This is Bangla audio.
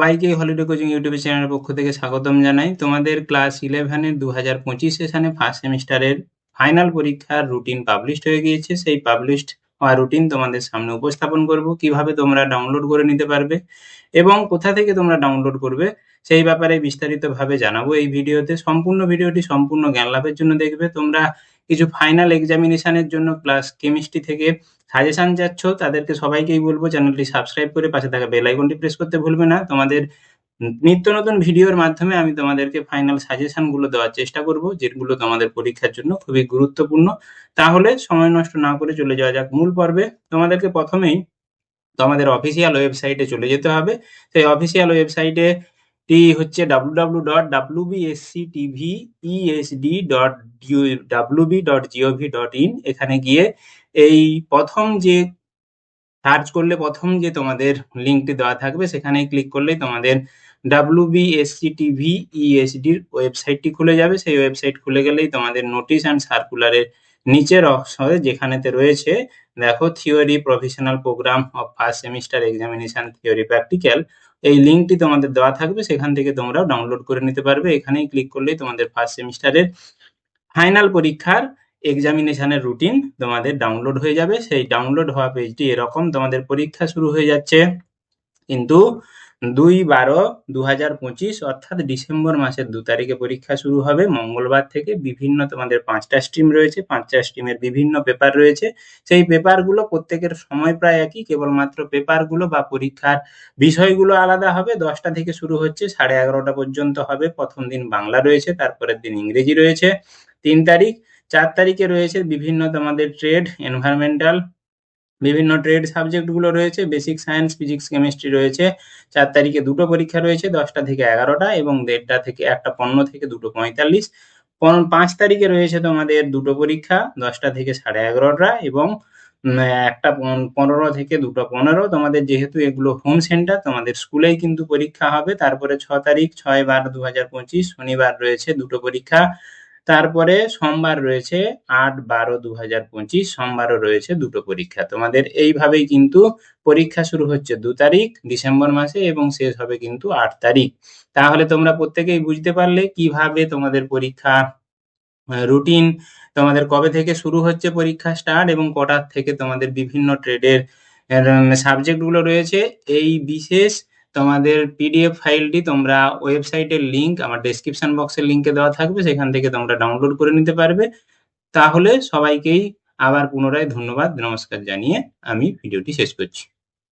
সবাইকে হলিডে কোচিং ইউটিউব চ্যানেলের পক্ষ থেকে স্বাগতম জানাই। তোমাদের ক্লাস ইলেভেনের দু হাজার পঁচিশ সেশনে ফার্স্ট সেমিস্টারের ফাইনাল পরীক্ষার রুটিন পাবলিশড হয়ে গিয়েছে। সেই পাবলিশড রুটিন তোমাদের সামনে উপস্থাপন করব। কীভাবে তোমরা ডাউনলোড করে নিতে পারবে এবং কোথা থেকে তোমরা ডাউনলোড করবে সেই ব্যাপারে বিস্তারিতভাবে জানাব এই ভিডিওতে। সম্পূর্ণ ভিডিওটি সম্পূর্ণ জ্ঞান লাভের জন্য দেখবে। তোমরা কিছু ফাইনাল এক্সামিনেশনের জন্য ক্লাস কেমিস্ট্রি থেকে সাজেশন যাচ্ছ, তাদেরকে সবাইকেই বলব চ্যানেলটি সাবস্ক্রাইব করে পাশে থাকা বেল আইকনটি প্রেস করতে ভুলবে না। তোমাদের নিত্য নতুন ভিডিওর মাধ্যমে আমি তোমাদেরকে ফাইনাল সাজেশনগুলো দেওয়ার চেষ্টা করব, যেগুলো তোমাদের পরীক্ষার জন্য খুবই গুরুত্বপূর্ণ। তাহলে সময় নষ্ট না করে চলে যাওয়া যাক মূল পর্বে। তোমাদেরকে প্রথমেই তোমাদের অফিসিয়াল ওয়েবসাইটে চলে যেতে হবে। সেই অফিসিয়াল ওয়েবসাইটে টি হচ্ছে W W dot W BSC TV ESD dot WB dot GOV dot in এখানে গিয়ে এই প্রথম যে সার্চ করলে প্রথম যে তোমাদের লিঙ্কটি দেওয়া থাকবে সেখানে ক্লিক করলেই তোমাদের ডাব্লু টিভি ইএসডির ওয়েবসাইটটি খুলে যাবে। সেই ওয়েবসাইট খুলে গেলেই তোমাদের নোটিশ অ্যান্ড সার্কুলারের নিচের অংশে যেখানেতে রয়েছে, দেখো theory professional programme of first semester examination theory practical এই লিঙ্কটি তোমাদের দেওয়া থাকবে। সেখান থেকে তোমরাও ডাউনলোড করে নিতে পারবে। এখানেই ক্লিক করলেই তোমাদের ফার্স্ট সেমিস্টারের ফাইনাল পরীক্ষার এক্সামিনেশনের রুটিন তোমাদের ডাউনলোড হয়ে যাবে। সেই ডাউনলোড হওয়া পেজটি এরকম তোমাদের পরীক্ষা শুরু হয়ে যাচ্ছে। কিন্তু দুই বারো দু হাজার পঁচিশ, অর্থাৎ ডিসেম্বর মাসের দু তারিখে পরীক্ষা শুরু হবে। মঙ্গলবার থেকে বিভিন্ন তোমাদের পাঁচটা স্ট্রিম রয়েছে, পাঁচটা স্ট্রিমের বিভিন্ন পেপার রয়েছে। সেই পেপারগুলো প্রত্যেকের সময় প্রায় একই, কেবলমাত্র পেপারগুলো বা পরীক্ষার বিষয়গুলো আলাদা হবে। দশটা থেকে শুরু হচ্ছে, সাড়ে এগারোটা পর্যন্ত হবে। প্রথম দিন বাংলা রয়েছে, তারপরের দিন ইংরেজি রয়েছে। তিন তারিখ, চার তারিখে রয়েছে বিভিন্ন তোমাদের ট্রেড এনভায়রনমেন্টাল বিভিন্ন ট্রেড সাবজেক্টগুলো রয়েছে বেসিক সায়েন্স ফিজিক্স কেমিস্ট্রি রয়েছে। চার তারিখে দুটো পরীক্ষা রয়েছে, দশটা থেকে এগারোটা এবং দেড়টা থেকে একটা পনেরো থেকে দুটো পঁয়তাল্লিশ। পাঁচ তারিখে রয়েছে তোমাদের দুটো পরীক্ষা, দশটা থেকে সাড়ে এগারোটা এবং একটা পনেরো থেকে দুটো পনেরো। তোমাদের যেহেতু এগুলো হোম সেন্টার তোমাদের স্কুলেই কিন্তু পরীক্ষা হবে। তারপরে ছ তারিখ, ছয় বার দু হাজার পঁচিশ, শনিবার রয়েছে দুটো পরীক্ষা। তারপরে সোমবার রয়েছে আট বারো দু হাজার পঁচিশ, সোমবারও রয়েছে দুটো পরীক্ষা। তোমাদের এইভাবেই কিন্তু পরীক্ষা শুরু হচ্ছে দু তারিখ, ডিসেম্বর মাসে এবং শেষ হবে কিন্তু আট তারিখ। তাহলে তোমরা প্রত্যেকেই বুঝতে পারলে কীভাবে তোমাদের পরীক্ষা রুটিন তোমাদের কবে থেকে শুরু হচ্ছে পরীক্ষা স্টার্ট এবং কটার থেকে তোমাদের বিভিন্ন ট্রেডের সাবজেক্টগুলো রয়েছে। এই বিশেষ তোমাদের পিডিএফ ফাইলটি তোমরা ওয়েবসাইটের লিঙ্ক আমার ডেসক্রিপশন বক্সের লিঙ্কে দেওয়া থাকবে, সেখান থেকে তোমরা ডাউনলোড করে নিতে পারবে। তাহলে সবাইকেই আবার পুনরায় ধন্যবাদ, নমস্কার জানিয়ে আমি ভিডিওটি শেষ করছি।